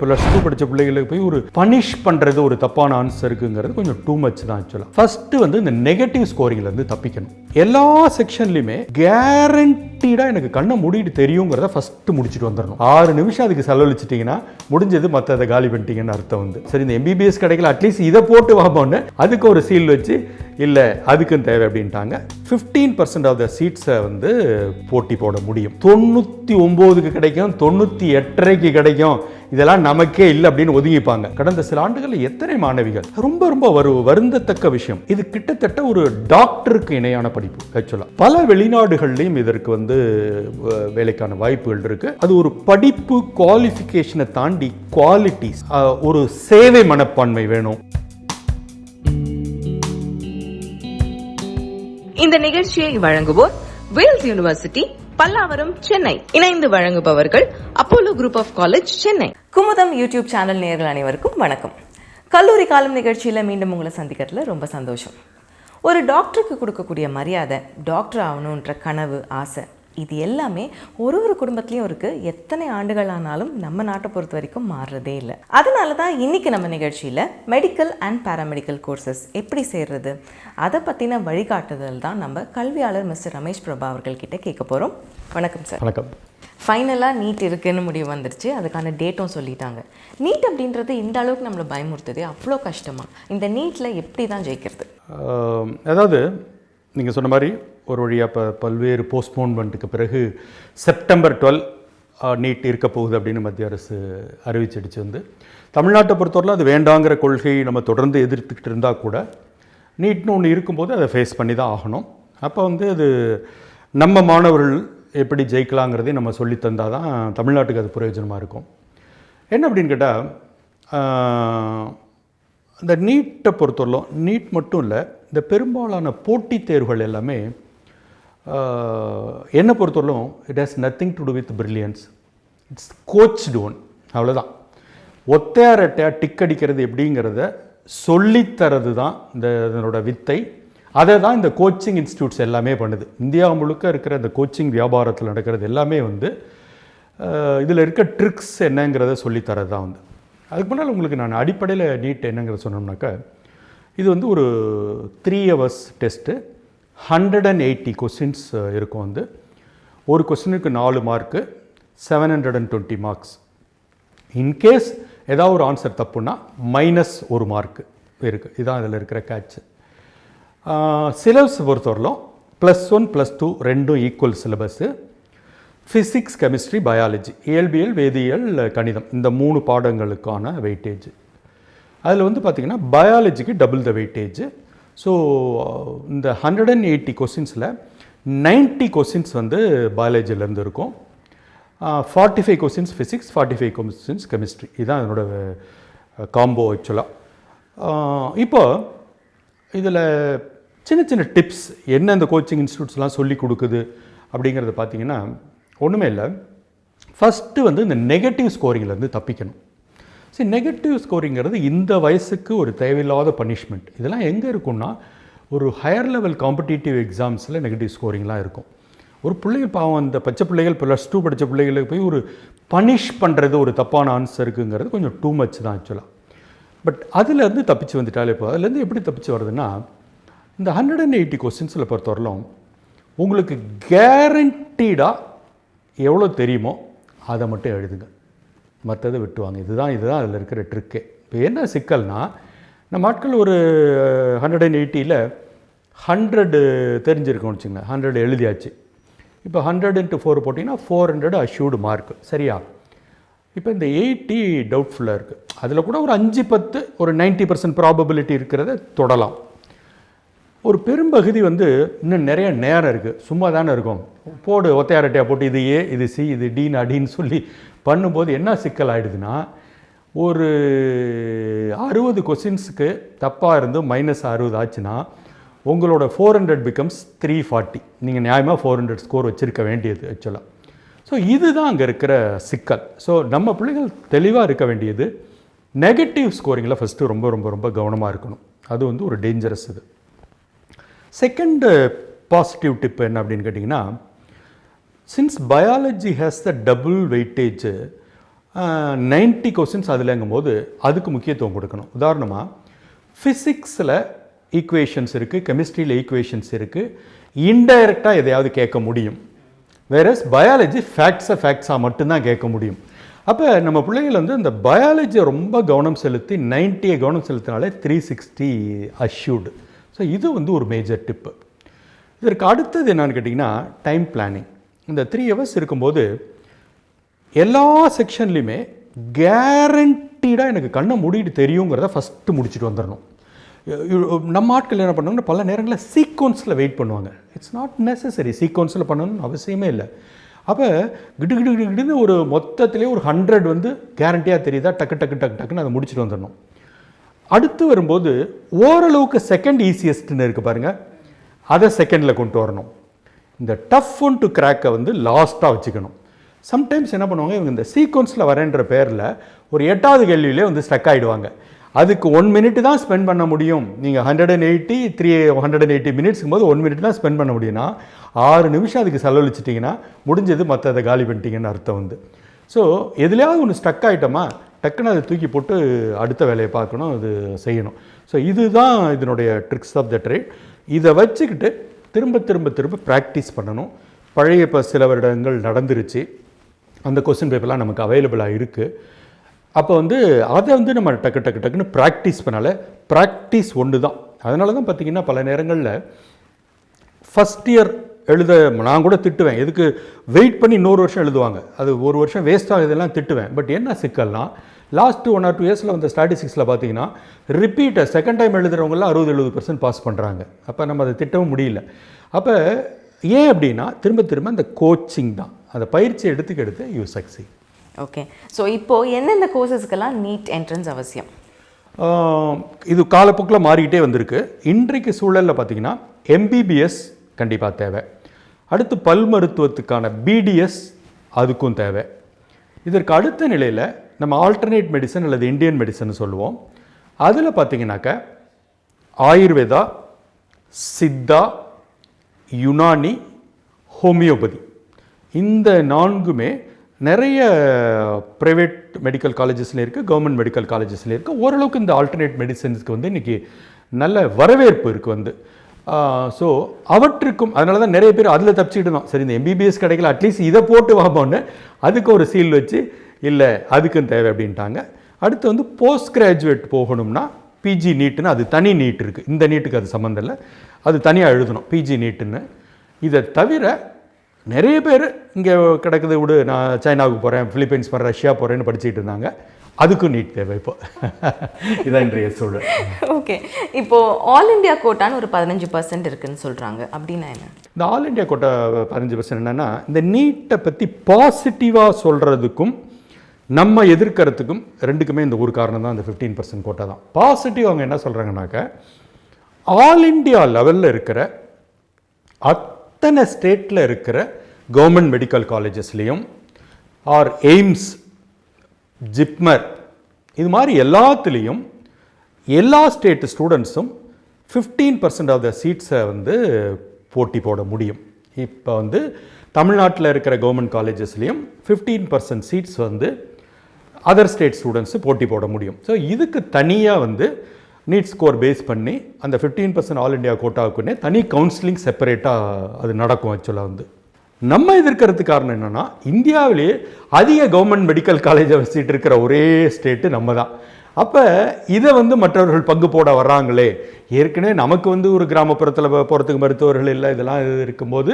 Plus two படித்த பிள்ளைகளுக்கு போய் ஒரு பனிஷ் பண்ணுறது ஒரு தப்பான ஆன்சருக்குங்கிறது கொஞ்சம் டூ மச் தான் ஆக்சுவலாக ஃபஸ்ட்டு வந்து இந்த நெகட்டிவ் ஸ்கோரிங்லேருந்து தப்பிக்கணும். எல்லா செக்ஷன்லையுமே கேரண்டீடாக எனக்கு கண்ணை மூடிட்டு தெரியுங்கிறத ஃபஸ்ட்டு முடிச்சுட்டு வந்துடணும் ஆறு நிமிஷம் அதுக்கு செலவழிச்சிட்டிங்கன்னா முடிஞ்சது மற்றதை காலி பண்ணிட்டீங்கன்னு அர்த்தம் வந்து. சரி இந்த எம்பிபிஎஸ் கிடைக்கல அட்லீஸ்ட் இதை போட்டு வாபோன்னு அதுக்கு ஒரு சீல் வச்சு இல்லை அதுக்கும் தேவை அப்படின்ட்டாங்க. ஃபிஃப்டீன் பர்சன்ட் ஆஃப் த சீட்ஸை வந்து போட்டி போட முடியும். தொண்ணூற்றி ஒம்போதுக்கு கிடைக்கும் தொண்ணூற்றி எட்டரைக்கு கிடைக்கும். இதெல்லாம் நமக்கே இல்லை அப்படின்னு ஒதுங்கிப்பாங்க. கடந்த சில ஆண்டுகளில் எத்தனை மாணவிகள்? ரொம்ப ரொம்ப வரு வருந்தத்தக்க விஷயம். இது கிட்டத்தட்ட ஒரு டாக்டருக்கு இணையான படிப்பு ஆக்சுவலாக பல வெளிநாடுகள்லையும் இதற்கு வந்து வேலைக்கான வாய்ப்புகள் இருக்கு. அது ஒரு படிப்பு குவாலிஃபிகேஷனை தாண்டி குவாலிட்டிஸ் ஒரு சேவை மனப்பான்மை வேணும். இந்த நிகழ்ச்சியை வழங்குவோர் வேல்ஸ் யூனிவர்சிட்டி பல்லாவரம் சென்னை. இணைந்து வழங்குபவர்கள் Apollo group of college Chennai. Kumudam YouTube channel நேர்கள் அனைவருக்கும் வணக்கம். கல்லூரி காலம் நிகழ்ச்சியில் மீண்டும் உங்களை சந்திக்கிறதுல ரொம்ப சந்தோஷம். ஒரு டாக்டருக்கு கொடுக்கக்கூடிய மரியாதை டாக்டர் ஆகணுன்ற கனவு ஆசை இது எல்லாமே ஒரு ஒரு குடும்பத்துலேயும் இருக்குது எத்தனை ஆண்டுகள் ஆனாலும் நம்ம நாட்டை பொறுத்த வரைக்கும் மாறுறதே இல்லை. அதனால தான் இன்றைக்கி நம்ம நிகழ்ச்சியில் மெடிக்கல் அண்ட் பேராமெடிக்கல் கோர்சஸ் எப்படி சேர்றது அதை பற்றின வழிகாட்டுதல் தான் நம்ம கல்வியாளர் மிஸ்டர் ரமேஷ் பிரபா அவர்கள்கிட்ட கேட்க போகிறோம் வணக்கம் சார் வணக்கம். ஃபைனலாக நீட் இருக்குன்னு முடிவு வந்துருச்சு. அதுக்கான டேட்டும் சொல்லிட்டாங்க. நீட் அப்படின்றது இந்த அளவுக்கு நம்மளை பயமுறுத்துது. அவ்வளோ கஷ்டமா? இந்த நீட்டில் எப்படி தான் ஜெயிக்கிறது அதாவது நீங்கள் சொன்ன மாதிரி ஒரு வழியாக இப்போ பல்வேறு போஸ்ட்போன்மெண்ட்டுக்கு பிறகு செப்டம்பர் டுவெல் நீட் இருக்க போகுது அப்படின்னு மத்திய அரசு அறிவிச்சிடுச்சு வந்து. தமிழ்நாட்டை பொறுத்தவரையில் அது வேண்டாங்கிற கொள்கையை நம்ம தொடர்ந்து எதிர்த்துக்கிட்டு இருந்தால் கூட நீட்னு ஒன்று இருக்கும்போது அதை ஃபேஸ் பண்ணி தான் ஆகணும். அப்போ வந்து அது நம்ம மாணவர்கள் எப்படி ஜெயிக்கலாங்கிறதையும் நம்ம சொல்லி தந்தால் தான் தமிழ்நாட்டுக்கு அது பிரயோஜனமாக இருக்கும். என்ன அப்படின்னு கேட்டால் இந்த நீட்டை பொறுத்தவரையிலும் நீட் மட்டும் இல்லை இந்த பெரும்பாலான போட்டித் தேர்வுகள் எல்லாமே என்னை பொறுத்தவரைக்கும் it has nothing to to with brilliance it's coached one அவ்வளோதான் ஒத்தையார்ட்டையாக டிக் அடிக்கிறது எப்படிங்கிறத சொல்லித்தரது தான் இந்த இதனோட வித்தை. அதை தான் இந்த கோச்சிங் இன்ஸ்டியூட்ஸ் எல்லாமே பண்ணுது. இந்தியா முழுக்க இருக்கிற இந்த கோச்சிங் வியாபாரத்தில் நடக்கிறது எல்லாமே வந்து இதில் இருக்க ட்ரிக்ஸ் என்னங்கிறத சொல்லித்தரது தான் வந்து. அதுக்கு முன்னால் உங்களுக்கு நான் அடிப்படையில் நீட் என்னங்கிறத சொன்னோம்னாக்கா இது வந்து ஒரு three hours test hundred and eighty questions இருக்கும் வந்து. ஒரு கொஸ்டினுக்கு நாலு mark seven hundred and twenty marks in case ஏதாவது ஒரு ஆன்சர் தப்புன்னா மைனஸ் ஒரு மார்க்கு இருக்குது இதுதான் இதில் இருக்கிற கேட்ச் சிலபஸ் பொறுத்தவரையிலும் ப்ளஸ் ஒன் ப்ளஸ் டூ ரெண்டும் equal syllabus physics chemistry biology இயல்பியல் வேதியியல் கணிதம். இந்த மூணு பாடங்களுக்கான வெயிட்டேஜ் அதில் வந்து பார்த்திங்கன்னா பயாலஜிக்கு டபுள் த வெயிட்டேஜ் ஸோ இந்த ஹண்ட்ரட் அண்ட் எயிட்டி கொஸ்டின்ஸில் நைன்ட்டி கொஸ்டின்ஸ் வந்து பயாலஜிலேருந்து இருக்கும் forty five questions physics forty five questions chemistry இதுதான் அதனோட காம்போ ஆக்சுவலாக இப்போ இதில் சின்ன சின்ன டிப்ஸ் என்ன இந்த கோச்சிங் இன்ஸ்டியூட்ஸ்லாம் சொல்லி கொடுக்குது அப்படிங்கிறத பார்த்தீங்கன்னா ஒன்றுமே இல்லை. ஃபஸ்ட்டு வந்து இந்த நெகட்டிவ் ஸ்கோரிங்லேருந்து தப்பிக்கணும். சரி நெகட்டிவ் ஸ்கோரிங்கிறது இந்த வயசுக்கு ஒரு தேவையில்லாத பனிஷ்மெண்ட் இதெல்லாம் எங்கே இருக்கும்னா ஒரு ஹையர் லெவல் காம்படிட்டிவ் எக்ஸாம்ஸில் நெகட்டிவ் ஸ்கோரிங்லாம் இருக்கும். ஒரு பிள்ளைகள் பாவம் அந்த பச்சை பிள்ளைகள் ப்ளஸ் டூ படித்த பிள்ளைகளுக்கு போய் ஒரு பனிஷ் பண்ணுறது ஒரு தப்பான ஆன்சருக்குங்கிறது கொஞ்சம் டூ மச் தான் ஆக்சுவலாக பட் அதுலேருந்து தப்பிச்சு வந்துட்டாலே இப்போ அதுலேருந்து எப்படி தப்பிச்சு வருதுன்னா இந்த ஹண்ட்ரட் அண்ட் எயிட்டி கொஸ்டின்ஸில் பொறுத்தவரையிலும் உங்களுக்கு கேரண்டீடாக எவ்வளோ தெரியுமோ அதை மட்டும் எழுதுங்க. மற்றதை விட்டுவாங்க. இதுதான் இதுதான் அதில் இருக்கிற ட்ரிக்கே இப்போ என்ன சிக்கல்னா நம்ம ஆட்கள் ஒரு ஹண்ட்ரட் அண்ட் எயிட்டியில் ஹண்ட்ரடு தெரிஞ்சிருக்கோம்னு வச்சுங்களேன் ஹண்ட்ரட் எழுதியாச்சு. இப்போ ஹண்ட்ரட் இன்ட்டு ஃபோர் போட்டிங்கன்னா ஃபோர் ஹண்ட்ரட் அஷ்யூடு மார்க் சரியா? இப்போ இந்த எயிட்டி டவுட்ஃபுல்லாக இருக்குது அதில் கூட ஒரு அஞ்சு பத்து ஒரு 90% பர்சன்ட் ப்ராபபிலிட்டி இருக்கிறத தொடலாம். ஒரு பெரும்பகுதி வந்து இன்னும் நிறைய நேரம் இருக்குது சும்மா தானே இருக்கும். போடு ஒத்தையாரட்டையாக போட்டு இது ஏ இது சி இது டீன் அடின்னு சொல்லி பண்ணும்போது என்ன சிக்கல் ஆகிடுதுன்னா ஒரு அறுபது கொஸ்டின்ஸுக்கு தப்பாக இருந்து மைனஸ் அறுபது ஆச்சுன்னா உங்களோட four hundred becomes three forty நீங்கள் நியாயமாக ஃபோர் ஹண்ட்ரட் ஸ்கோர் வச்சுருக்க வேண்டியது ஆக்சுவலாக ஸோ இதுதான் அங்கே இருக்கிற சிக்கல். ஸோ நம்ம பிள்ளைகள் தெளிவாக இருக்க வேண்டியது நெகட்டிவ் ஸ்கோரிங்கில் ஃபஸ்ட்டு ரொம்ப ரொம்ப ரொம்ப கவனமாக இருக்கணும். அது வந்து ஒரு டேஞ்சரஸ் இது. செகண்டு பாசிட்டிவ் டிப் என்ன அப்படின்னு கேட்டிங்கன்னா since biology has the double weightage ninety questions அதுலங்கும் போது அதுக்கு முக்கியத்துவம் கொடுக்கணும். உதாரணமாக ஃபிசிக்ஸில் ஈக்குவேஷன்ஸ் இருக்குது கெமிஸ்ட்ரியில் ஈக்குவேஷன்ஸ் இருக்குது இன்டைரக்டாக எதையாவது கேட்க முடியும். வேறஸ் பயாலஜி ஃபேக்ட்ஸை ஃபேக்ட்ஸாக மட்டும்தான் கேட்க முடியும். அப்போ நம்ம பிள்ளைகள் வந்து இந்த பயாலஜியை ரொம்ப கவனம் செலுத்தி நைன்ட்டியை கவனம் செலுத்தினாலே த்ரீ சிக்ஸ்டி அஷ்யூடு ஸோ இது வந்து ஒரு மேஜர் டிப்பு இதற்கு அடுத்தது என்னென்னு கேட்டிங்கன்னா டைம் பிளானிங் இந்த த்ரீ ஹவர்ஸ் இருக்கும்போது எல்லா செக்ஷன்லையுமே கேரண்டீடாக எனக்கு கண்ணை மூடிட்டு தெரியுங்கிறத ஃபஸ்ட்டு முடிச்சுட்டு வந்துடணும் நம்ம ஆட்கள் என்ன பண்ணுவாங்கன்னா பல நேரங்களில் சீக்வன்ஸில் வெயிட் பண்ணுவாங்க. இட்ஸ் நாட் நெசசரி சீக்வன்ஸில் பண்ணணும்னு அவசியமே இல்லை. அப்போ கிடு கிடு கிடு கிடுன்னு ஒரு மொத்தத்திலே ஒரு ஹண்ட்ரட் வந்து கேரண்டியாக தெரியுதா? டக்கு டக்கு டக்கு டக்குன்னு அதை முடிச்சுட்டு வந்துடணும் அடுத்து வரும்போது ஓரளவுக்கு செகண்ட் ஈஸியஸ்ட்னு இருக்குது பாருங்கள் அதை செகண்டில் கொண்டு வரணும். இந்த டஃப் ஒன் டு கிராக்கை வந்து லாஸ்ட்டாக வச்சுக்கணும். சம்டைம்ஸ் என்ன பண்ணுவாங்க இவங்க இந்த சீக்வன்ஸில் வரேன்ற பேரில் ஒரு எட்டாவது கேள்வியிலே வந்து ஸ்டக் ஆகிடுவாங்க அதுக்கு ஒன் மினிட் தான் ஸ்பெண்ட் பண்ண முடியும். நீங்கள் hundred and eighty three hundred and eighty மினிட்ஸ்க்கும் போது ஒன் மினிட் தான் ஸ்பெண்ட் பண்ண முடியும்னா ஆறு நிமிஷம் அதுக்கு செலவழிச்சிட்டிங்கன்னா முடிஞ்சது மற்றதை காலி பண்ணிட்டீங்கன்னு அர்த்தம் வந்து ஸோ எதுலையாவது ஒன்று ஸ்டக் ஆகிட்டோமா டக்குன்னு அதை தூக்கி போட்டு அடுத்த வேலையை பார்க்கணும் அது செய்யணும். ஸோ இதுதான் இதனுடைய ட்ரிக்ஸ் ஆஃப் த ட்ரேட் இதை வச்சுக்கிட்டு திரும்ப திரும்ப திரும்ப ப்ராக்டிஸ் பண்ணணும். பழைய இப்போ சில வருடங்கள் நடந்துருச்சு. அந்த கொஸ்டின் பேப்பர்லாம் நமக்கு அவைலபிளாக இருக்குது அப்போ வந்து அதை வந்து நம்ம டக்கு டக்கு டக்குன்னு ப்ராக்டிஸ் பண்ணால. ப்ராக்டிஸ் ஒன்று தான். அதனால தான் பார்த்தீங்கன்னா பல நேரங்களில் ஃபஸ்ட் இயர் எழுத நான் கூட திட்டுவேன். எதுக்கு? வெயிட் பண்ணி இன்னொரு வருஷம் எழுதுவாங்க. அது ஒரு வருஷம் வேஸ்ட் ஆகுதெல்லாம் திட்டுவேன். பட் என்ன சிக்கல்னால் லாஸ்ட்டு ஒன் ஆர் டூ இயர்ஸில் வந்த ஸ்டாட்டிஸ்டிக்ஸில் பார்த்தீங்கன்னா ரிப்பீட்டை செகண்ட் டைம் எழுதுறவங்களாம் அறுபது எழுபது பர்சன்ட் பாஸ் பண்ணுறாங்க அப்போ நம்ம அதை திட்டவும் முடியல. அப்போ ஏன் அப்படின்னா திரும்ப திரும்ப அந்த கோச்சிங் தான். அந்த பயிற்சி எடுத்துக்க எடுத்து யூ சக்சி ஓகே ஸோ இப்போது எந்தெந்த கோர்சஸ்க்கெல்லாம் நீட் என்ட்ரன்ஸ் அவசியம் இது காலப்போக்கில் மாறிக்கிட்டே வந்திருக்கு. இன்றைக்கு சூழலில் பார்த்தீங்கன்னா எம்பிபிஎஸ் கண்டிப்பாக தேவை. அடுத்து பல் மருத்துவத்துக்கான பிடிஎஸ் அதுக்கும் தேவை. இதற்கு அடுத்த நிலையில் நம்ம ஆல்டர்னேட் மெடிசன் அல்லது இந்தியன் மெடிசன் சொல்லுவோம். அதில் பார்த்தீங்கன்னாக்க ஆயுர்வேதா சித்தா யுனானி ஹோமியோபதி. இந்த நான்குமே நிறைய ப்ரைவேட் மெடிக்கல் காலேஜஸில் இருக்குது கவர்மெண்ட் மெடிக்கல் காலேஜஸ்லேயும் இருக்குது ஓரளவுக்கு இந்த ஆல்டர்னேட் மெடிசன்ஸ்க்கு வந்து இன்றைக்கி நல்ல வரவேற்பு இருக்குது வந்து. ஸோ அவற்றுக்கும் அதனால தான் நிறைய பேர் அதில் தப்பிச்சுக்கிட்டு சரி இந்த எம்பிபிஎஸ் கிடைக்கல அட்லீஸ்ட் இதை போட்டு வாபோன்னு அதுக்கு ஒரு சீல் வச்சு இல்லை அதுக்கும் தேவை அப்படின்ட்டாங்க. அடுத்து வந்து போஸ்ட் கிராஜுவேட் போகணும்னா பிஜி நீட்டுன்னு அது தனி நீட் இருக்குது இந்த நீட்டுக்கு அது சம்மந்தம் இல்லை. அது தனியாக எழுதணும் பிஜி நீட்டுன்னு. இதை தவிர நிறைய பேர் இங்கே கிடக்குது விடு நான் சைனாவுக்கு போகிறேன் பிலிப்பைன்ஸ் போகிறேன் ரஷ்யா போகிறேன்னு படிச்சுட்டு இருந்தாங்க. அதுக்கும் நீட் தேவை இப்போ. இதான் இன்றைய சூழல். ஓகே இப்போது ஆல் இந்தியா கோட்டான்னு ஒரு பதினஞ்சு பர்சன்ட் இருக்குன்னு சொல்கிறாங்க அப்படின்னா என்ன? இந்த ஆல் இண்டியா கோட்டா பதினஞ்சு பர்சன்ட் என்னென்னா இந்த நீட்டை பற்றி பாசிட்டிவாக சொல்கிறதுக்கும் நம்ம எதிர்க்கிறதுக்கும் ரெண்டுக்குமே இந்த ஒரு காரணம் தான் இந்த ஃபிஃப்டீன் பர்சன்ட் கோட்டா தான். பாசிட்டிவ் அவங்க என்ன சொல்கிறாங்கனாக்க ஆல் இண்டியா லெவலில் இருக்கிற அத்தனை ஸ்டேட்டில் இருக்கிற கவர்மெண்ட் மெடிக்கல் காலேஜஸ்லேயும் ஆர் எய்ம்ஸ் ஜிப்மர் இது மாதிரி எல்லாத்துலேயும் எல்லா ஸ்டேட் ஸ்டூடெண்ட்ஸும் ஃபிஃப்டீன் பர்சன்ட் ஆஃப் த சீட்ஸை வந்து போட்டி போட முடியும். இப்போ வந்து தமிழ்நாட்டில் இருக்கிற கவர்மெண்ட் காலேஜஸ்லேயும் ஃபிஃப்டீன் பர்சன்ட் சீட்ஸ் வந்து அதர் ஸ்டேட் ஸ்டூடெண்ட்ஸு போட்டி போட முடியும். ஸோ இதுக்கு தனியாக வந்து நீட் ஸ்கோர் பேஸ் பண்ணி அந்த ஃபிஃப்டீன் பர்சன்ட் ஆல் இண்டியா கோட்டாவுக்குன்னே தனி கவுன்சிலிங் செப்பரேட்டாக அது நடக்கும் ஆக்சுவலாக வந்து. நம்ம எதிர்க்கிறதுக்கு காரணம் என்னென்னா இந்தியாவிலேயே அதிக கவர்மெண்ட் மெடிக்கல் காலேஜை வச்சுட்டு இருக்கிற ஒரே ஸ்டேட்டு நம்ம தான் அப்போ இதை வந்து மற்றவர்கள் பங்கு போட வர்றாங்களே? ஏற்கனவே நமக்கு வந்து ஒரு கிராமப்புறத்தில் போகிறதுக்கு மருத்துவர்கள் இல்லை இதெல்லாம் இது இருக்கும்போது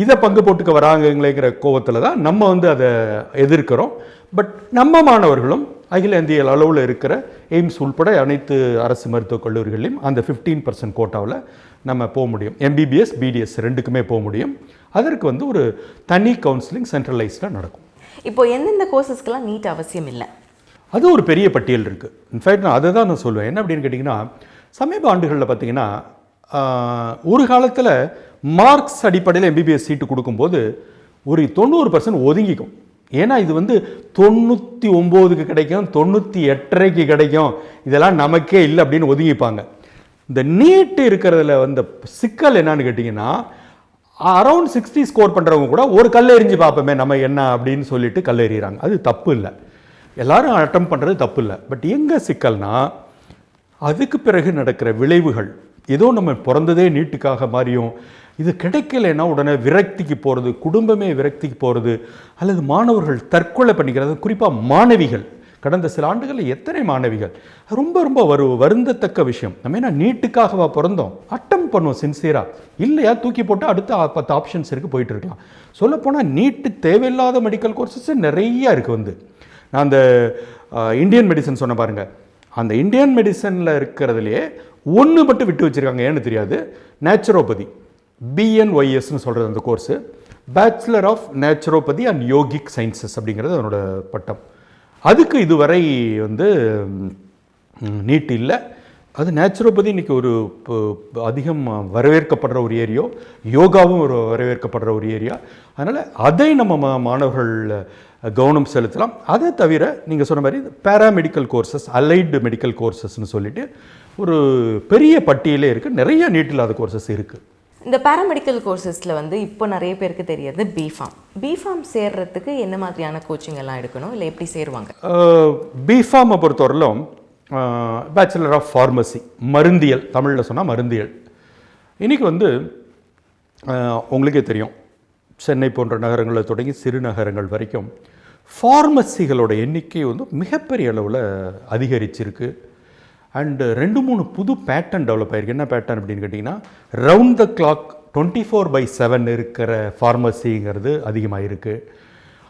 இதை பங்கு போட்டுக்க வராங்கங்களேங்கிற கோவத்தில் தான் நம்ம வந்து அதை எதிர்க்கிறோம். பட் நம்ம மாணவர்களும் அகில இந்திய அளவில் இருக்கிற எய்ம்ஸ் உள்பட அனைத்து அரசு மருத்துவக் கல்லூரிகளையும் அந்த ஃபிஃப்டீன் பர்சன்ட் கோட்டாவில் நம்ம போக முடியும். எம்பிபிஎஸ் பிடிஎஸ் ரெண்டுக்குமே போக முடியும். அதற்கு வந்து ஒரு தனி கவுன்சிலிங் சென்ட்ரலைஸ்டாக நடக்கும். இப்போ எந்தெந்த கோர்சஸ்க்கெல்லாம் நீட் அவசியம் இல்லை? அது ஒரு பெரிய பட்டியல் இருக்குது இன்ஃபேக்ட் நான் அதை தான் நான் சொல்லுவேன் என்ன அப்படின்னு கேட்டிங்கன்னா சமீப ஆண்டுகளில் பார்த்தீங்கன்னா ஒரு காலத்தில் மார்க்ஸ் அடிப்படையில் எம்பிபிஎஸ் சீட்டு கொடுக்கும்போது ஒரு தொண்ணூறு பர்சன்ட் ஒதுங்கிக்கும். ஏன்னா இது வந்து தொண்ணூற்றி ஒம்போதுக்கு கிடைக்கும் தொண்ணூற்றி எட்டரைக்கு கிடைக்கும். இதெல்லாம் நமக்கே இல்லை அப்படின்னு ஒதுங்கிப்பாங்க. இந்த நீட்டு இருக்கிறதுல வந்த சிக்கல் என்னன்னு கேட்டிங்கன்னா அரௌண்ட் சிக்ஸ்டி ஸ்கோர் பண்ணுறவங்க கூட ஒரு கல் எறிஞ்சு பார்ப்போமே நம்ம என்ன அப்படின்னு சொல்லிட்டு கல் எறிகிறாங்க அது தப்பு இல்லை. எல்லாரும் அட்டம் பண்ணுறது தப்பு இல்லை. பட் எங்கே சிக்கல்னா அதுக்கு பிறகு நடக்கிற விளைவுகள். ஏதோ நம்ம பிறந்ததே நீட்டுக்காக மாறியும் இது கிடைக்கலைன்னா உடனே விரக்திக்கு போகிறது குடும்பமே விரக்திக்கு போகிறது அல்லது மாணவர்கள் தற்கொலை பண்ணிக்கிறது குறிப்பாக மாணவிகள். கடந்த சில ஆண்டுகளில் எத்தனை மாணவிகள்? ரொம்ப ரொம்ப வரு வருந்தத்தக்க விஷயம். நம்ம என்ன நீட்டுக்காகவா பிறந்தோம்? அட்டம் பண்ணுவோம் சின்சியராக இல்லையா? தூக்கி போட்டு அடுத்த பத்து ஆப்ஷன்ஸ் இருக்குது போயிட்டு இருக்கலாம். சொல்லப்போனால் நீட்டு தேவையில்லாத மெடிக்கல் கோர்சஸ் நிறையா இருக்குது வந்து. நான் அந்த இந்தியன் மெடிசன் சொன்ன பாருங்க. அந்த இந்தியன் மெடிசனில் இருக்கிறதுலையே ஒன்று மட்டும் விட்டு வச்சுருக்காங்க ஏன்னு தெரியாது? நேச்சுரோபதி பிஎன்ஒய்எஸ்னு சொல்கிறது அந்த course bachelor of naturopathy and yogic sciences அப்படிங்கிறது அதனோட பட்டம். அதுக்கு இதுவரை வந்து நீட் இல்லை. அது நேச்சுரோபதி இன்னைக்கு ஒரு அதிகம் வரவேற்கப்படுற ஒரு ஏரியோ. யோகாவும் ஒரு வரவேற்கப்படுற ஒரு ஏரியா. அதனால் அதை நம்ம மாணவர்கள் கவனம் செலுத்தலாம். அதை தவிர நீங்கள் சொன்ன மாதிரி பேராமெடிக்கல் கோர்சஸ் அலைடு மெடிக்கல் கோர்சஸ்னு சொல்லிட்டு ஒரு பெரிய பட்டியலே இருக்குது நிறைய நீட் இல்லாத கோர்சஸ் இருக்குது இந்த பேராமெடிக்கல் கோர்சஸில் வந்து இப்போ நிறைய பேருக்கு தெரியாது பிஃபார்ம் பிஃபார்ம் சேர்றதுக்கு என்ன மாதிரியான கோச்சிங் எல்லாம் எடுக்கணும்? இல்லை எப்படி சேருவாங்க? பிஃபார்மை பொறுத்தவரையிலும் பேச்சுலர் ஆஃப் ஃபார்மசி மருந்தியல். தமிழில் சொன்னால் மருந்தியல். இன்றைக்கி வந்து உங்களுக்கே தெரியும். சென்னை போன்ற நகரங்களில் தொடங்கி சிறு நகரங்கள் வரைக்கும் ஃபார்மசிகளோட எண்ணிக்கை வந்து மிகப்பெரிய அளவில் அதிகரிச்சிருக்கு. அண்டு uh, ரெண்டு மூணு புது பேட்டர்ன் டெவலப் ஆயிருக்கு. என்ன பேட்டர்ன் அப்படின்னு கேட்டிங்கன்னா round the clock twenty four by seven இருக்கிற ஃபார்மசிங்கிறது அதிகமாக இருக்குது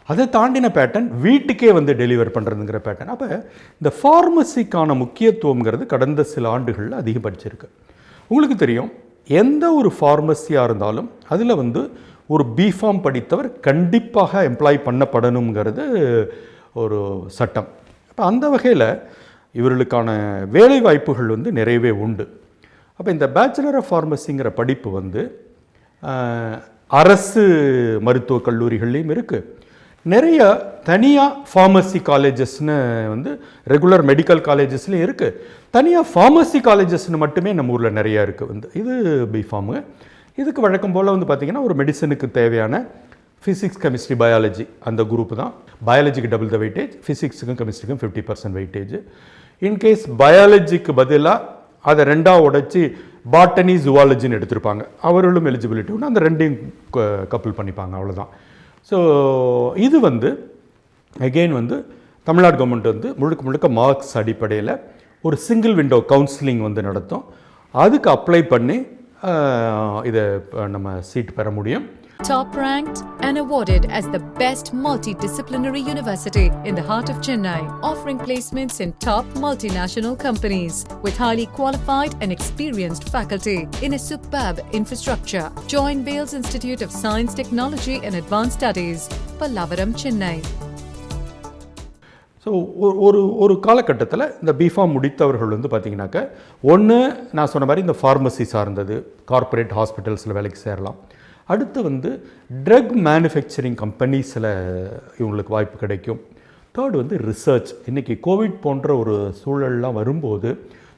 அதை தாண்டின பேட்டர்ன் வீட்டுக்கே வந்து டெலிவர் பண்ணுறதுங்கிற பேட்டர்ன் அப்போ இந்த ஃபார்மசிக்கான முக்கியத்துவங்கிறது கடந்த சில ஆண்டுகளில் அதிகப்படுத்திருக்கு உங்களுக்கு தெரியும் எந்த ஒரு ஃபார்மசியாக இருந்தாலும் அதில் வந்து ஒரு பிஃபார்ம் படித்தவர் கண்டிப்பாக எம்ப்ளாய் பண்ணப்படணுங்கிறது ஒரு சட்டம். இப்போ அந்த வகையில் இவர்களுக்கான வேலை வாய்ப்புகள் வந்து நிறையவே உண்டு. அப்போ இந்த பேச்சுலர் ஆஃப் ஃபார்மசிங்கிற படிப்பு வந்து அரசு மருத்துவக் கல்லூரிகள்லேயும் இருக்குது நிறைய தனியாக ஃபார்மசி காலேஜஸ்னு வந்து ரெகுலர் மெடிக்கல் காலேஜஸ்லையும் இருக்குது தனியாக ஃபார்மசி காலேஜஸ்னு மட்டுமே நம்ம ஊரில் நிறையா இருக்குது வந்து இது பிஃபார்மு இதுக்கு வழக்கம் போல் வந்து பார்த்திங்கன்னா ஒரு மெடிசனுக்கு தேவையான ஃபிசிக்ஸ் கெமிஸ்ட்ரி பயாலஜி அந்த குரூப் தான். பயாலஜிக்கு டபுள் த வெயிட்டேஜ் ஃபிசிக்ஸுக்கும் கெமிஸ்ட்ரிக்கும் fifty percent weightage in case பயாலஜிக்கு பதிலாக அதை ரெண்டாக உடைச்சி பாட்டனி ஜுவாலஜின்னு எடுத்திருப்பாங்க. அவர்களும் எலிஜிபிலிட்டி உண்டு. அந்த ரெண்டையும் கப்பல் பண்ணிப்பாங்க. அவ்வளோதான் ஸோ இது வந்து அகெயின் வந்து தமிழ்நாடு கவர்மெண்ட் வந்து முழுக்க முழுக்க மார்க்ஸ் அடிப்படையில் ஒரு சிங்கிள் விண்டோ கவுன்சிலிங் வந்து நடத்தும். அதுக்கு அப்ளை பண்ணி இதை நம்ம சீட் பெற முடியும். Top ranked and awarded as the best multidisciplinary university in the heart of Chennai, offering placements in top multinational companies with highly qualified and experienced faculty in a superb infrastructure. Join Wales Institute of Science, Technology and Advanced Studies, Pallavaram, Chennai. So ஒரு ஒரு காலகட்டத்தில் இந்த B Pharm முடித்தவர்கள் வந்து பார்த்திங்கனாக்க ஒன்று நான் சொன்ன மாதிரி இந்த ஃபார்மசி சார்ந்தது கார்ப்பரேட் ஹாஸ்பிட்டல்ஸில் வேலைக்கு சேரலாம் அடுத்து வந்து ட்ரக் மேனுஃபேக்சரிங் கம்பெனிஸில் இவங்களுக்கு வாய்ப்பு கிடைக்கும். தேர்ட் வந்து ரிசர்ச் இன்றைக்கி கோவிட் போன்ற ஒரு சூழல்லாம் வரும்போது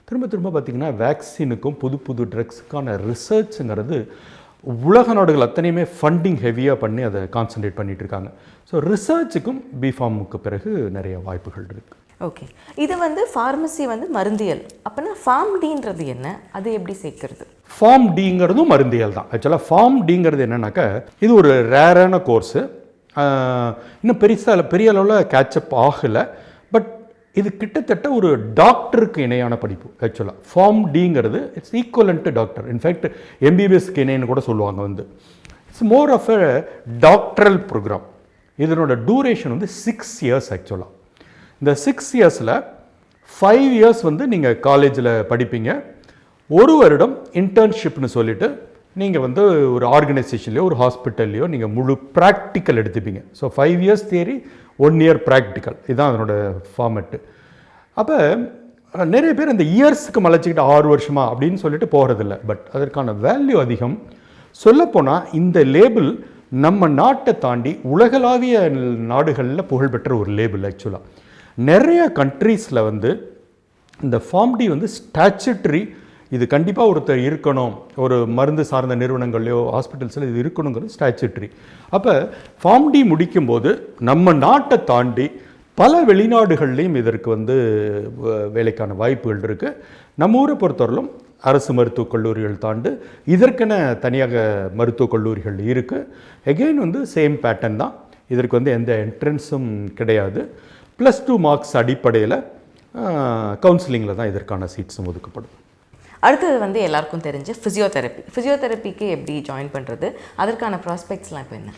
திரும்ப திரும்ப பார்த்திங்கன்னா வேக்சினுக்கும் புது புது ட்ரக்ஸுக்கான ரிசர்ச்சுங்கிறது உலக நாடுகள் அத்தனையுமே ஃபண்டிங் ஹெவியாக பண்ணி அதை கான்சென்ட்ரேட் பண்ணிட்டு இருக்காங்க. ஸோ ரிசர்ச்சுக்கும் பிஃபார்முக்கு பிறகு நிறைய வாய்ப்புகள் இருக்குது ஓகே இது வந்து ஃபார்மசி வந்து மருந்தியல். அப்போனா ஃபார்ம் என்ன? அது எப்படி சேர்க்கறது? ஃபார்ம் டிங்கிறதும் மருந்தியல் தான். ஆக்சுவலாக ஃபார்ம் டிங்கிறது என்னென்னாக்கா இது ஒரு ரேரான கோர்ஸு இன்னும் பெருசாக பெரிய அளவில் கேட்சப் ஆகலை. பட் இது கிட்டத்தட்ட ஒரு டாக்டருக்கு இணையான படிப்பு ஆக்சுவலாக pharm டிங்கிறது it's equivalent to doctor in fact எம்பிபிஎஸ்க்கு இணைன்னு கூட சொல்லுவாங்க வந்து. It's more of a doctoral program இதனோட டூரேஷன் வந்து சிக்ஸ் இயர்ஸ் ஆக்சுவலாக இந்த சிக்ஸ் இயர்ஸில் ஃபைவ் இயர்ஸ் வந்து நீங்கள் காலேஜில் படிப்பீங்க. ஒரு வருடம் இன்டர்ன்ஷிப்னு சொல்லிட்டு நீங்கள் வந்து ஒரு ஆர்கனைசேஷன்லையோ ஒரு ஹாஸ்பிட்டல்லையோ நீங்கள் முழு practical எடுத்துப்பீங்க. So five years theory one year practical இதுதான் அதனோட ஃபார்மெட்டு அப்போ நிறைய பேர் இந்த இயர்ஸுக்கு மலைச்சிக்கிட்டு ஆறு வருஷமா அப்படின்னு சொல்லிட்டு போகிறதில்ல பட் அதற்கான வேல்யூ அதிகம். சொல்லப்போனால் இந்த லேபிள் நம்ம நாட்டை தாண்டி உலகளாவிய நாடுகளில் புகழ்பெற்ற ஒரு லேபிள் ஆக்சுவலாக நிறைய கண்ட்ரீஸில் வந்து இந்த ஃபார்ம் டி வந்து ஸ்டாச்சுட்ரி இது கண்டிப்பாக ஒருத்தர் இருக்கணும். ஒரு மருந்து சார்ந்த நிறுவனங்கள்லையோ ஹாஸ்பிட்டல்ஸில் இது இருக்கணுங்கிறது ஸ்டாச்சுட்ரி அப்போ ஃபார்ம் டி முடிக்கும்போது நம்ம நாட்டை தாண்டி பல வெளிநாடுகள்லேயும் இதற்கு வந்து வேலைக்கான வாய்ப்புகள் இருக்குது நம்ம ஊரை பொறுத்தவரையிலும் அரசு மருத்துவக் கல்லூரிகள் தாண்டு இதற்கென தனியாக மருத்துவக் கல்லூரிகள் இருக்குது எகெயின் வந்து சேம் பேட்டர்ன் தான். இதற்கு வந்து எந்த என்ட்ரன்ஸும் கிடையாது. ப்ளஸ் டூ மார்க்ஸ் அடிப்படையில் கவுன்சிலிங்கில் தான் இதற்கான சீட்ஸும் ஒதுக்கப்படும் அடுத்தது வந்து எல்லாருக்கும் தெரிஞ்ச ஃபிசியோதெரப்பி ஃபிசியோதெரப்பிக்கு எப்படி ஜாயின் பண்ணுறது அதற்கான ப்ராஸ்பெக்ட்ஸ்லாம் இப்போ என்ன?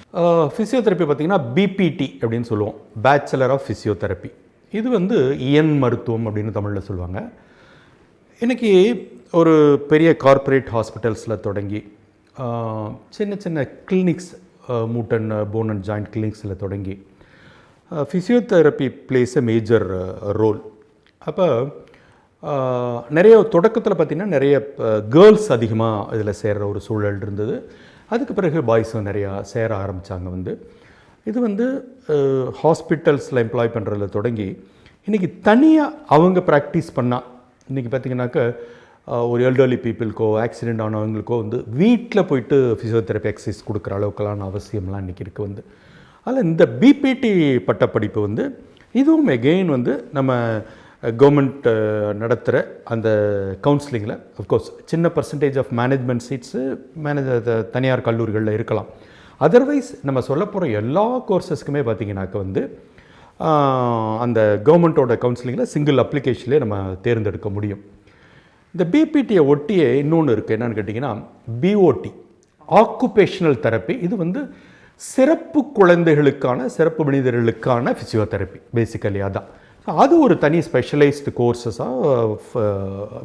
ஃபிசியோதெரப்பி பார்த்திங்கன்னா பிபிடி அப்படின்னு சொல்லுவோம். பேச்சுலர் ஆஃப் ஃபிசியோதெரப்பி இது வந்து இயன் மருத்துவம் அப்படின்னு தமிழில் சொல்லுவாங்க. இன்றைக்கி ஒரு பெரிய கார்ப்பரேட் ஹாஸ்பிட்டல்ஸில் தொடங்கி சின்ன சின்ன கிளினிக்ஸ் மூட்டன் போன் அண்ட் ஜாயிண்ட் கிளினிக்ஸில் தொடங்கி physiotherapy plays a major role அப்போ நிறைய தொடக்கத்தில் பார்த்திங்கன்னா நிறைய கேர்ள்ஸ் அதிகமாக இதில் சேர்கிற ஒரு சூழல் இருந்தது. அதுக்கு பிறகு பாய்ஸும் நிறையா சேர ஆரம்பித்தாங்க வந்து. இது வந்து ஹாஸ்பிட்டல்ஸில் எம்ப்ளாய் பண்ணுறதுல தொடங்கி இன்றைக்கி தனியாக அவங்க ப்ராக்டிஸ் பண்ணால் இன்றைக்கி பார்த்திங்கனாக்க ஒரு எல்டர்லி பீப்புளுக்கோ ஆக்சிடென்ட் ஆனவங்களுக்கோ வந்து வீட்டில் போயிட்டு ஃபிசியோதெரப்பி எக்ஸசைஸ் கொடுக்குற அளவுக்கெல்லாம் அவசியம்லாம் இன்றைக்கி இருக்குது வந்து. அதில் இந்த பிபிடி பட்டப்படிப்பு வந்து இதுவும் எகெயின் வந்து நம்ம கவர்மெண்ட் நடத்துகிற அந்த கவுன்சிலிங்கில் அஃப்கோர்ஸ் சின்ன percentage of management seats manage தனியார் கல்லூரிகளில் இருக்கலாம். அதர்வைஸ் நம்ம சொல்ல போகிற எல்லா கோர்சஸ்க்குமே பார்த்தீங்கன்னாக்க வந்து அந்த கவர்மெண்ட்டோட கவுன்சிலிங்கில் சிங்கிள் அப்ளிகேஷன்லேயே நம்ம தேர்ந்தெடுக்க முடியும். இந்த பிபிடியை ஒட்டியே இன்னொன்று இருக்குது என்னென்னு கேட்டிங்கன்னா பிஓடி ஆக்குபேஷனல் தெரப்பி இது வந்து சிறப்பு குழந்தைகளுக்கான சிறப்பு மனிதர்களுக்கான ஃபிசியோதெரப்பி பேசிக்கலி அதான். அது ஒரு தனி ஸ்பெஷலைஸ்டு கோர்சஸாக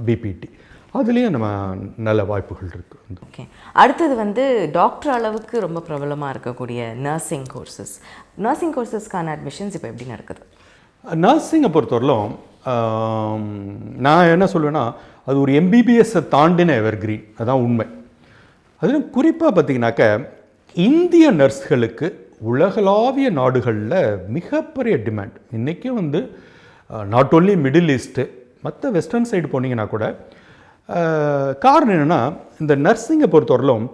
பிபிடி அதுலேயும் நம்ம நல்ல வாய்ப்புகள் இருக்குது ஓகே அடுத்தது வந்து டாக்டர் அளவுக்கு ரொம்ப பிரபலமாக இருக்கக்கூடிய நர்சிங் கோர்சஸ் நர்சிங் கோர்சஸ்க்கான அட்மிஷன்ஸ் இப்போ எப்படி நடக்குது? நர்சிங்கை பொறுத்தவரையிலும் நான் என்ன சொல்லுவேன்னா அது ஒரு எம்பிபிஎஸ்ஸை தாண்டின எவர்கிரீன் அதான் உண்மை. அதிலும் குறிப்பாக பார்த்தீங்கன்னாக்க இந்திய நர்ஸ்களுக்கு உலகளாவிய நாடுகளில் மிகப்பெரிய டிமாண்ட் இன்றைக்கும் வந்து நாட் ஓன்லி மிடில் ஈஸ்ட்டு மற்ற வெஸ்டர்ன் சைடு போனீங்கன்னா கூட காரணம் என்னென்னா இந்த நர்சிங்கை பொறுத்தவரையிலும்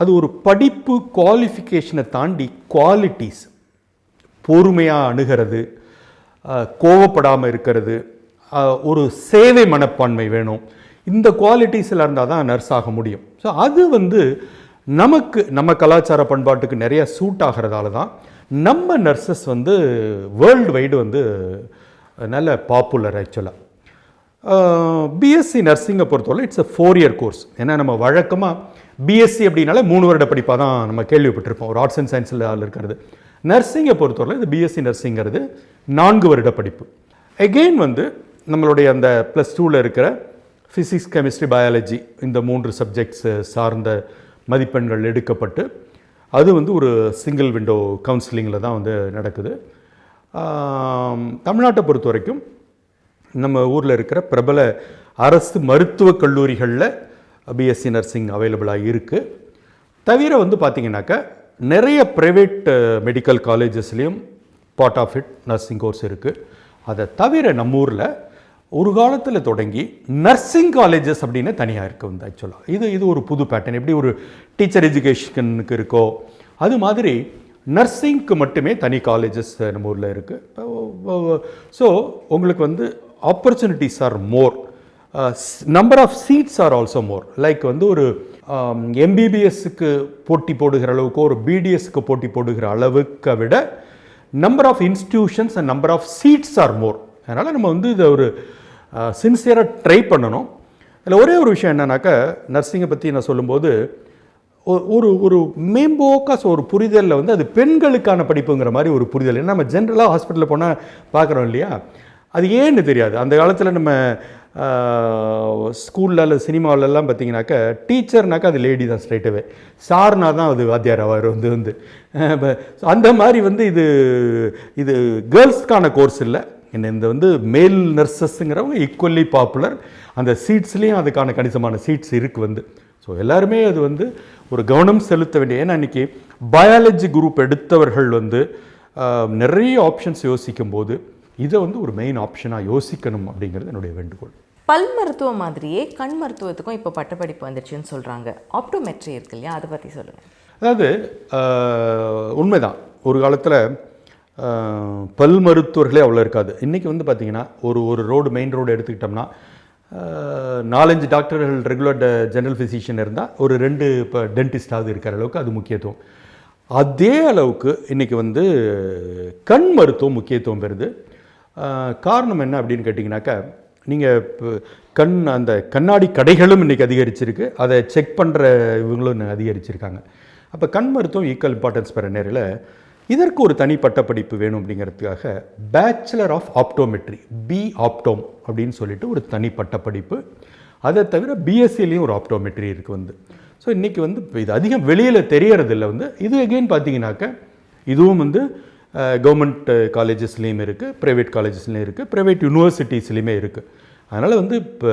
அது ஒரு படிப்பு குவாலிஃபிகேஷனை தாண்டி குவாலிட்டிஸ் பொறுமையாக அணுகிறது கோவப்படாமல் இருக்கிறது ஒரு சேவை மனப்பான்மை வேணும். இந்த குவாலிட்டிஸில் இருந்தால் தான் நர்ஸ் ஆக முடியும். ஸோ அது வந்து நமக்கு நம்ம கலாச்சார பண்பாட்டுக்கு நிறைய சூட் ஆகிறதால தான் நம்ம நர்சஸ் வந்து வேர்ல்டு வைடு வந்து நல்ல பாப்புலர் ஆக்சுவலாக பிஎஸ்சி நர்சிங்கை பொறுத்தவரை it's a four year course ஏன்னா நம்ம வழக்கமாக பிஎஸ்சி அப்படின்னாலே மூணு வருட படிப்பாக தான் நம்ம கேள்விப்பட்டிருப்போம். ஒரு ஆர்ட்ஸ் அண்ட் சயின்ஸில் இருக்கிறது. நர்சிங்கை பொறுத்தவரை இது பிஎஸ்சி நர்சிங்கிறது நான்கு வருட படிப்பு. எகெயின் வந்து நம்மளுடைய அந்த ப்ளஸ் டூவில் இருக்கிற ஃபிசிக்ஸ் கெமிஸ்ட்ரி பயாலஜி இந்த மூன்று சப்ஜெக்ட்ஸு சார்ந்த மதிப்பெண்கள் எடுக்கப்பட்டு அது வந்து ஒரு சிங்கிள் விண்டோ கவுன்சிலிங்கில் தான் வந்து நடக்குது. தமிழ்நாட்டை பொறுத்த வரைக்கும் நம்ம ஊரில் இருக்கிற பிரபல அரசு மருத்துவக் கல்லூரிகளில் பிஎஸ்சி நர்சிங் அவைலபிளாக இருக்குது தவிர வந்து பார்த்தீங்கன்னாக்கா நிறைய private medical காலேஜஸ்லேயும் part of it nursing course இருக்குது அதை தவிர நம்ம ஊரில் ஒரு காலத்தில் தொடங்கி நர்சிங் காலேஜஸ் அப்படின்னு தனியாக இருக்குது வந்து ஆக்சுவலாக இது இது ஒரு புது பேட்டர்ன் எப்படி ஒரு டீச்சர் எஜுகேஷனுக்கு இருக்கோ அது மாதிரி நர்சிங்க்கு மட்டுமே தனி காலேஜஸ் நம்ம ஊரில் இருக்குது ஸோ உங்களுக்கு வந்து opportunities are more number of seats are also more like வந்து ஒரு எம்பிபிஎஸ்க்கு போட்டி போடுகிற அளவுக்கு ஒரு பிடிஎஸ்க்கு போட்டி போடுகிற அளவுக்கு விட number of institutions and number of seats are more அதனால் நம்ம வந்து இதை ஒரு சின்சியராக ட்ரை பண்ணணும். இதில் ஒரே ஒரு விஷயம் என்னன்னாக்கா நர்சிங்கை பற்றி நான் சொல்லும்போது ஒரு ஒரு மேம்போக்காஸ் ஒரு புரிதலில் வந்து அது பெண்களுக்கான படிப்புங்கிற மாதிரி ஒரு புரிதல். ஏன்னா நம்ம ஜென்ரலாக ஹாஸ்பிட்டலில் போனால் பார்க்குறோம் இல்லையா? அது ஏன்னு தெரியாது. அந்த காலத்தில் நம்ம ஸ்கூலில் அல்லது சினிமாவிலலாம் பார்த்தீங்கன்னாக்கா டீச்சர்னாக்கா அது லேடி தான் ஸ்ட்ரைட்டவே சார்னா தான் அது வாத்தியார் அவர் வந்து வந்து. அந்த மாதிரி வந்து இது இது கேர்ள்ஸ்க்கான கோர்ஸ் இல்லை. இந்த வந்து மேல் நர்சஸ்ங்கிறவங்க ஈக்குவல்லி பாப்புலர் அந்த சீட்ஸ்லேயும் அதுக்கான கணிசமான சீட்ஸ் இருக்குது வந்து. ஸோ எல்லாருமே அது வந்து ஒரு கவனம் செலுத்த வேண்டிய ஏன்னா இன்னைக்கு பயாலஜி குரூப் எடுத்தவர்கள் வந்து நிறைய ஆப்ஷன்ஸ் யோசிக்கும் போது இதை வந்து ஒரு மெயின் ஆப்ஷனாக யோசிக்கணும் அப்படிங்கிறது என்னுடைய வேண்டுகோள். பல் மருத்துவம் மாதிரியே கண் மருத்துவத்துக்கும் இப்போ பட்டப்படிப்பு வந்துடுச்சுன்னு சொல்கிறாங்க ஆப்டோமெட்ரி இருக்கு இல்லையா? அதை பற்றி சொல்லுங்கள் அதாவது உண்மைதான். ஒரு காலத்தில் பல் மருத்துவர்களே அவ்வளோ இருக்காது. இன்றைக்கி வந்து பார்த்திங்கன்னா ஒரு ஒரு ரோடு மெயின் ரோடு எடுத்துக்கிட்டோம்னா நாலஞ்சு டாக்டர்கள் ரெகுலர் ஜெனரல் ஃபிசிஷியன் இருந்தால் ஒரு ரெண்டு இப்போ டென்டிஸ்டாவது இருக்கிற அளவுக்கு அது முக்கியத்துவம். அதே அளவுக்கு இன்றைக்கி வந்து கண் மருத்துவம் முக்கியத்துவம் பெறுது. காரணம் என்ன அப்படின்னு கேட்டிங்கனாக்கா நீங்கள் இப்போ கண் அந்த கண்ணாடி கடைகளும் இன்றைக்கி அதிகரிச்சிருக்கு. அதை செக் பண்ணுற இவங்களும் இன்னும் அதிகரிச்சிருக்காங்க. அப்போ கண் மருத்துவம் ஈக்குவல் இம்பார்ட்டன்ஸ் பெற நேரில் இதற்கு ஒரு தனி பட்டப்படிப்பு வேணும் அப்படிங்கிறதுக்காக bachelor of optometry B optom அப்படின்னு சொல்லிட்டு ஒரு தனி பட்டப்படிப்பு. அதை தவிர பிஎஸ்சிலையும் ஒரு ஆப்டோமெட்ரி இருக்குது வந்து. ஸோ இன்றைக்கி வந்து இப்போ இது அதிகம் வெளியில் தெரியறதில்ல வந்து. இது எகெயின் பார்த்தீங்கன்னாக்க இதுவும் வந்து கவர்மெண்ட் காலேஜஸ்லேயும் இருக்குது ப்ரைவேட் காலேஜஸ்லேயும் இருக்குது ப்ரைவேட் யூனிவர்சிட்டிஸ்லேயுமே இருக்குது அதனால் வந்து இப்போ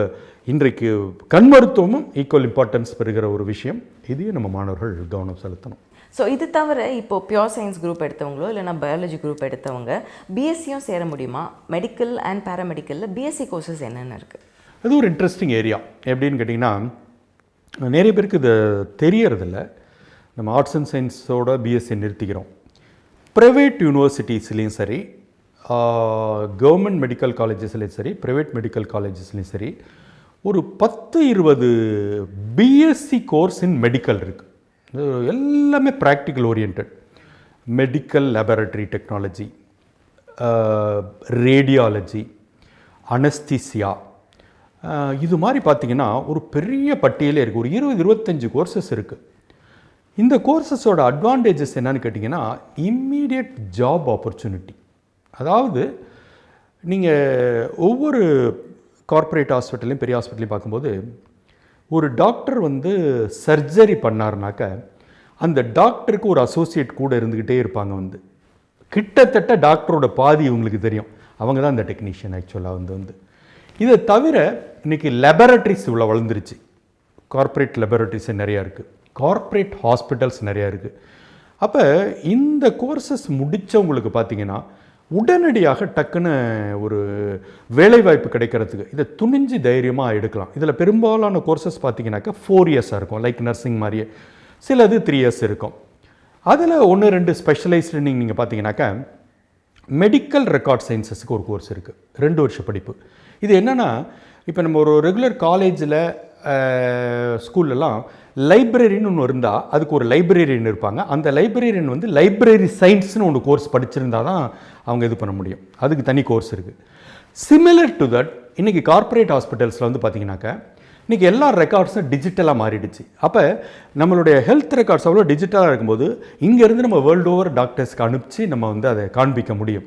இன்றைக்கு கண் மருத்துவமும் ஈக்குவல் இம்பார்ட்டன்ஸ் பெறுகிற ஒரு விஷயம். இதையும் நம்ம மாணவர்கள் கவனம் செலுத்தணும். ஸோ இது தவிர இப்போ பியோர் சயின்ஸ் குரூப் எடுத்தவங்களோ இல்லைனா பயாலஜி குரூப் எடுத்தவங்க பிஎஸ்சியும் சேர முடியுமா? மெடிக்கல் அண்ட் பேராமெடிக்கலில் பிஎஸ்சி கோர்சஸ் என்னென்ன இருக்குது அது ஒரு இன்ட்ரெஸ்டிங் ஏரியா எப்படின்னு கேட்டிங்கன்னா நிறைய பேருக்கு இது தெரியறதில்ல. நம்ம ஆர்ட்ஸ் அண்ட் சயின்ஸோட பிஎஸ்சி நிறுத்திக்கிறோம். ப்ரைவேட் யூனிவர்சிட்டிஸ்லேயும் சரி கவர்மெண்ட் மெடிக்கல் காலேஜஸ்லேயும் சரி ப்ரைவேட் மெடிக்கல் காலேஜஸ்லேயும் சரி ஒரு பத்து இருபது பிஎஸ்சி கோர்ஸ் இன் மெடிக்கல் இருக்குது எல்லாமே practical orient medical laboratory technology radiology anaesthesia இது மாதிரி பார்த்திங்கன்னா ஒரு பெரிய பட்டியலே இருக்குது ஒரு இருபது இருபத்தஞ்சு கோர்சஸ் இருக்குது இந்த கோர்சஸோட அட்வான்டேஜஸ் என்னன்னு கேட்டிங்கன்னா இம்மீடியட் ஜாப் ஆப்பர்ச்சுனிட்டி அதாவது நீங்கள் ஒவ்வொரு கார்ப்பரேட் ஹாஸ்பிட்டல்லையும் பெரிய ஹாஸ்பிட்டலையும் பார்க்கும்போது ஒரு டாக்டர் வந்து சர்ஜரி பண்ணாருனாக்க அந்த டாக்டருக்கு ஒரு அசோசியேட் கூட இருந்துக்கிட்டே இருப்பாங்க வந்து. கிட்டத்தட்ட டாக்டரோட பாதி இவங்களுக்கு தெரியும். அவங்க தான் இந்த டெக்னீஷியன் ஆக்சுவலாக வந்து வந்து. இதை தவிர இன்னைக்கு லெபரட்டரிஸ் இவ்வளோ வளர்ந்துருச்சு. கார்ப்பரேட் லெபரட்டரிஸ் நிறையா இருக்குது கார்ப்பரேட் ஹாஸ்பிட்டல்ஸ் நிறையா இருக்குது அப்போ இந்த கோர்சஸ் முடித்தவங்களுக்கு பார்த்தீங்கன்னா உடனடியாக டக்குன்னு ஒரு வேலைவாய்ப்பு கிடைக்கிறதுக்கு இதை துணிஞ்சு தைரியமாக எடுக்கலாம். இதில் பெரும்பாலான கோர்சஸ் பார்த்தீங்கன்னாக்கா ஃபோர் இயர்ஸாக இருக்கும். லைக் நர்சிங் மாதிரியே சிலது த்ரீ இயர்ஸ் இருக்கும். அதில் ஒன்று ரெண்டு ஸ்பெஷலைஸ்டு நீங்கள் பார்த்தீங்கன்னாக்கா மெடிக்கல் ரெக்கார்ட் சயின்சஸுக்கு ஒரு கோர்ஸ் இருக்குது ரெண்டு வருஷ படிப்பு. இது என்னென்னா இப்போ நம்ம ஒரு ரெகுலர் காலேஜில் ஸ்கூல்லலாம் லைப்ரரின்னு ஒன்று இருந்தால் அதுக்கு ஒரு லைப்ரரியன் இருப்பாங்க. அந்த லைப்ரரியன் வந்து லைப்ரரி சயின்ஸ்னு ஒன்று கோர்ஸ் படிச்சிருந்தா தான் அவங்க இது பண்ண முடியும். அதுக்கு தனி கோர்ஸ் இருக்குது சிமிலர் டு தட் இன்றைக்கி கார்ப்பரேட் ஹாஸ்பிட்டல்ஸில் வந்து பார்த்தீங்கன்னாக்க இன்றைக்கி எல்லா ரெக்கார்ட்ஸும் டிஜிட்டலாக மாறிடுச்சு. அப்போ நம்மளுடைய ஹெல்த் ரெக்கார்ட்ஸ் அவ்வளோ டிஜிட்டலாக இருக்கும்போது இங்கேருந்து நம்ம வேர்ல்டு ஓவர் டாக்டர்ஸ்க்கு அனுப்பிச்சு நம்ம வந்து அதை காண்பிக்க முடியும்.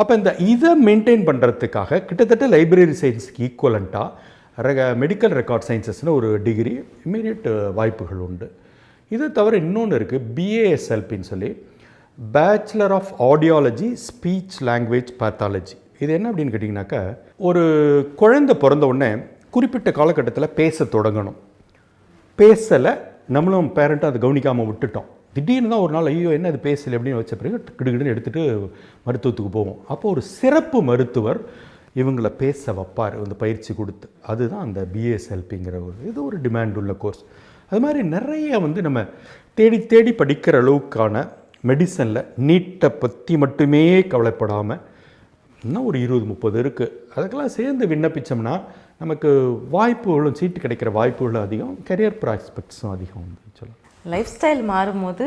அப்போ இந்த இதை மெயின்டைன் பண்ணுறதுக்காக கிட்டத்தட்ட லைப்ரரி சயின்ஸுக்கு ஈக்குவலண்ட்டாக ரெக மெடிக்கல் ரெக்கார்ட் சயின்சஸ்னு ஒரு டிகிரி இம்மீடியட் uh, வாய்ப்புகள் உண்டு. இது தவிர இன்னொன்று இருக்குது பிஏஎஸ்எல்பின்னு சொல்லி bachelor of audiology speech language pathology இது என்ன அப்படின்னு கேட்டிங்கனாக்கா ஒரு குழந்தை பிறந்த உடனே குறிப்பிட்ட காலகட்டத்தில் பேச தொடங்கணும். பேசலை நம்மளும் பேரண்ட்டும் அதை கவனிக்காமல் விட்டுட்டோம். திடீர்னு தான் ஒரு நாள் ஐயோ என்ன அது பேசலை அப்படின்னு வச்ச பிறகு கிடுகிடுன்னு எடுத்துகிட்டு மருத்துவத்துக்கு போவோம். அப்போ ஒரு சிறப்பு மருத்துவர் இவங்களை பேச வைப்பார் அந்த பயிற்சி கொடுத்து. அதுதான் அந்த பிஎஸ்எல்பிங்கிற ஒரு இது ஒரு டிமாண்ட் உள்ள கோர்ஸ் அது மாதிரி நிறைய வந்து நம்ம தேடி தேடி படிக்கிற அளவுக்கான மெடிசனில் நீட்டை பற்றி மட்டுமே கவலைப்படாமல் இன்னும் ஒரு இருபது முப்பது இருக்குது அதுக்கெல்லாம் சேர்ந்து விண்ணப்பிச்சோம்னா நமக்கு வாய்ப்புகளும் சீட்டு கிடைக்கிற வாய்ப்புகளும் அதிகம். கரியர் ப்ராஸ்பெக்ட்ஸும் அதிகம் வந்து சொல்லலாம். லைஃப் ஸ்டைல் மாறும்போது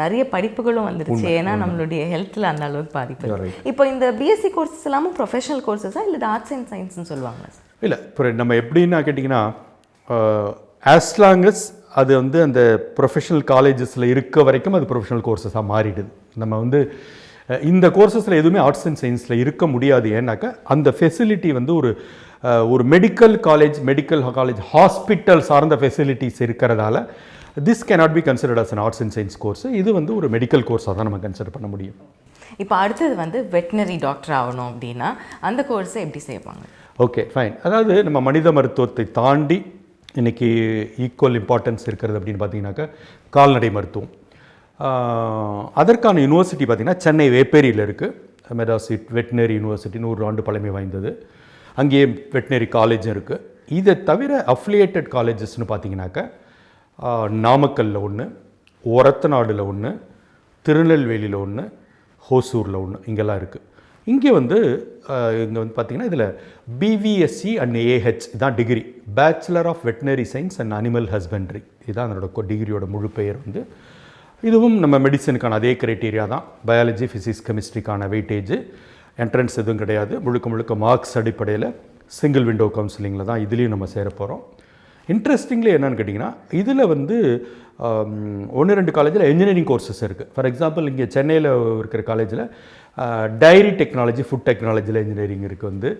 நிறைய படிப்புகளும் வந்துருச்சு. ஏன்னா நம்மளுடைய ஹெல்த்தில் அந்த அளவுக்கு பாதிப்பு. இப்போ இந்த பிஎஸ்சி கோர்சஸ் எல்லாமும் ப்ரொஃபஷனல் கோர்சஸா இல்லை ஆர்ட்ஸ் அண்ட் சயின்ஸ்னு சொல்லுவாங்களா சார் இல்லை இப்போ நம்ம எப்படின்னா கேட்டிங்கன்னா ஆஸ் லாங்கஸ் அது வந்து அந்த ப்ரொஃபஷனல் காலேஜஸில் இருக்க வரைக்கும் அது ப்ரொஃபஷனல் கோர்சஸாக மாறிடுது. நம்ம வந்து இந்த கோர்சஸில் எதுவுமே ஆர்ட்ஸ் அண்ட் சயின்ஸில் இருக்க முடியாது. ஏன்னாக்கா அந்த ஃபெசிலிட்டி வந்து ஒரு ஒரு medical college medical college hospital சார்ந்த ஃபெசிலிட்டிஸ் இருக்கிறதால this cannot be considered as an arts and science course இது வந்து ஒரு மெடிக்கல் கோர்ஸாக தான் நம்ம கன்சிடர் பண்ண முடியும். இப்போ அடுத்தது வந்து வெட்டினரி டாக்டர் ஆகணும் அப்படின்னா அந்த கோர்ஸை எப்படி செய்வாங்க? ஓகே ஃபைன் அதாவது நம்ம மனித மருத்துவத்தை தாண்டி இன்னைக்கு ஈக்குவல் இம்பார்ட்டன்ஸ் இருக்கிறது அப்படின்னு பார்த்தீங்கன்னாக்கா கால்நடை மருத்துவம். அதற்கான யூனிவர்சிட்டி பார்த்திங்கன்னா சென்னை வேப்பேரியில் இருக்குது மெட்ராஸ் வெட்டினரி யூனிவர்சிட்டி நூறு ஆண்டு பழமை வாய்ந்தது. அங்கேயே வெட்டினரி காலேஜும் இருக்குது இதை தவிர அஃபிலியேட்டட் காலேஜஸ்னு பார்த்தீங்கன்னாக்கா நாமக்கல்லில் ஒன்று ஒரத்தநாடில் ஒன்று திருநெல்வேலியில் ஒன்று ஹோசூரில் ஒன்று இங்கெல்லாம் இருக்குது இங்கே வந்து இங்கே வந்து பார்த்திங்கன்னா இதில் பிவிஎஸ்சி அண்ட் ஏஹெச் இதான் degree bachelor of veterinary science and animal husbandry இதுதான் அதனோட டிகிரியோட முழு பெயர் வந்து. இதுவும் நம்ம மெடிசனுக்கான அதே க்ரைட்டீரியா தான். பயாலஜி ஃபிசிக்ஸ் கெமிஸ்ட்ரிக்கான வெயிட்டேஜ் என்ட்ரன்ஸ் எதுவும் கிடையாது. முழுக்க முழுக்க மார்க்ஸ் அடிப்படையில் சிங்கிள் விண்டோ கவுன்சிலிங்கில் தான் இதுலேயும் நம்ம சேர போகிறோம் இன்ட்ரெஸ்டிங்லி என்னென்னு கேட்டிங்கன்னா இதில் வந்து ஒன்று ரெண்டு காலேஜில் இன்ஜினியரிங் கோர்சஸ் இருக்குது ஃபார் எக்ஸாம்பிள் இங்கே சென்னையில் இருக்கிற காலேஜில் டைரி டெக்னாலஜி ஃபுட் டெக்னாலஜியில் இன்ஜினியரிங் இருக்குது வந்து.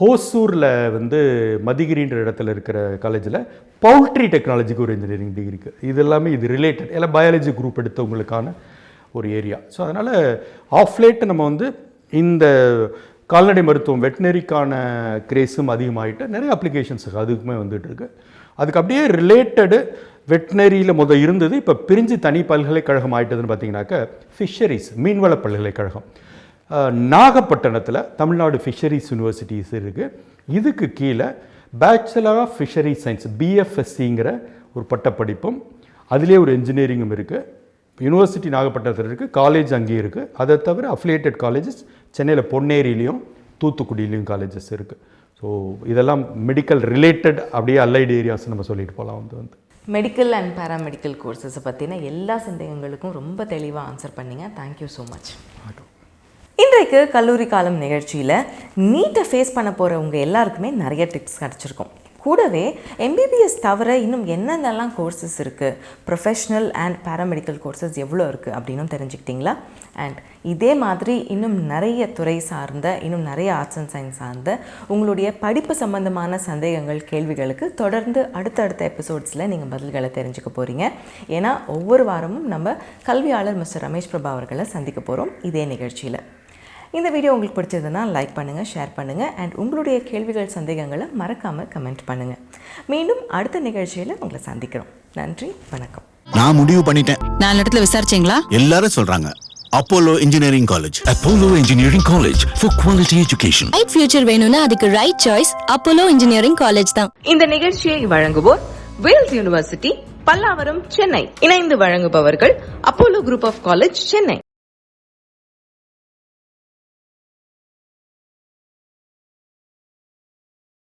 ஹோசூரில் வந்து மதிகிரின்ற இடத்துல இருக்கிற காலேஜில் பவுல்ட்ரி டெக்னாலஜிக்கு ஒரு இன்ஜினியரிங் டிகிரி இருக்குது இது எல்லாமே இது ரிலேட்டட் எல்லாம் பயாலஜி குரூப் எடுத்தவங்களுக்கான ஒரு ஏரியா ஸோ அதனால் ஆஃப் லேட் நம்ம வந்து இந்த கால்நடை மருத்துவம் வெட்டினரிக்கான கிரேஸும் அதிகமாகிட்டு நிறைய அப்ளிகேஷன்ஸ் அதுக்குமே வந்துட்டு இருக்கு. அதுக்கு அப்படியே ரிலேட்டடு வெட்டினரியில் முத இருந்தது இப்போ பிரிஞ்சு தனி பல்கலைக்கழகம் ஆகிட்டதுன்னு பார்த்தீங்கன்னாக்க ஃபிஷரிஸ் மீன்வள பல்கலைக்கழகம். நாகப்பட்டினத்தில் தமிழ்நாடு ஃபிஷரிஸ் யூனிவர்சிட்டிஸ் இருக்குது இதுக்கு கீழே பேச்சுலர் ஆஃப் ஃபிஷரி சயின்ஸ் பிஎஃப்எஸ்சிங்கிற ஒரு பட்டப்படிப்பும் அதிலே ஒரு இன்ஜினியரிங்கும் இருக்குது யூனிவர்சிட்டி நாகப்பட்டினத்தில் இருக்குது காலேஜ் அங்கேயும் இருக்குது அதை தவிர அஃபிலியேட்டட் காலேஜஸ் சென்னையில் பொன்னேரியிலையும் தூத்துக்குடியிலையும் காலேஜஸ் இருக்குது ஸோ இதெல்லாம் மெடிக்கல் ரிலேட்டட் அப்படியே அலைடு ஏரியாஸ் நம்ம சொல்லிட்டு போகலாம் வந்து வந்து. மெடிக்கல் அண்ட் பேராமெடிக்கல் கோர்சஸை பற்றின எல்லா சந்தேகங்களுக்கும் ரொம்ப தெளிவாக ஆன்சர் பண்ணீங்க. தேங்க்யூ ஸோ மச் இன்றைக்கு கல்லூரி காலம் நிகழ்ச்சியில் நீட்டை ஃபேஸ் பண்ண போகிற உங்கள் எல்லாருக்குமே நிறைய டிப்ஸ் கிடச்சிருக்கும். கூடவே எம்பிபிஎஸ் தவிர இன்னும் என்னென்னலாம் கோர்சஸ் இருக்குது ப்ரொஃபஷ்னல் அண்ட் பேராமெடிக்கல் கோர்சஸ் எவ்வளோ இருக்குது அப்படின்னும் தெரிஞ்சுக்கிட்டிங்களா? அண்ட் இதே மாதிரி இன்னும் நிறைய துறை சார்ந்த இன்னும் நிறைய ஆர்ட்ஸ் அண்ட் சயின்ஸ் சார்ந்த உங்களுடைய படிப்பு சம்பந்தமான சந்தேகங்கள் கேள்விகளுக்கு தொடர்ந்து அடுத்தடுத்த எபிசோட்ஸில் நீங்கள் பதில்களை தெரிஞ்சுக்க போகிறீங்க ஏன்னா ஒவ்வொரு வாரமும் நம்ம கல்வியாளர் மிஸ்டர் ரமேஷ் பிரபா அவர்களை சந்திக்க போகிறோம் இதே நிகழ்ச்சியில். இந்த வீடியோ உங்களுக்கு பிடிச்சதுன்னா லைக் பண்ணுங்கள் ஷேர் பண்ணுங்கள் அண்ட் உங்களுடைய கேள்விகள் சந்தேகங்களை மறக்காமல் கமெண்ட் பண்ணுங்கள் மீண்டும் அடுத்த நிகழ்ச்சியில் உங்களை சந்திக்கிறோம். நன்றி வணக்கம். நான் முடிவு பண்ணிட்டேன். நாலு இடத்துல விசாரிச்சீங்களா? எல்லாரும் சொல்றாங்க Apollo engineering college Apollo Engineering College for quality education. Right future வேணும்னா அதுக்கு right choice Apollo engineering college தான். இந்த நிகழ்ச்சியை வழங்குவோர் வேல்ஸ் யூனிவர்சிட்டி பல்லாவரம் சென்னை இணைந்து வழங்குபவர்கள் Apollo group of college Chennai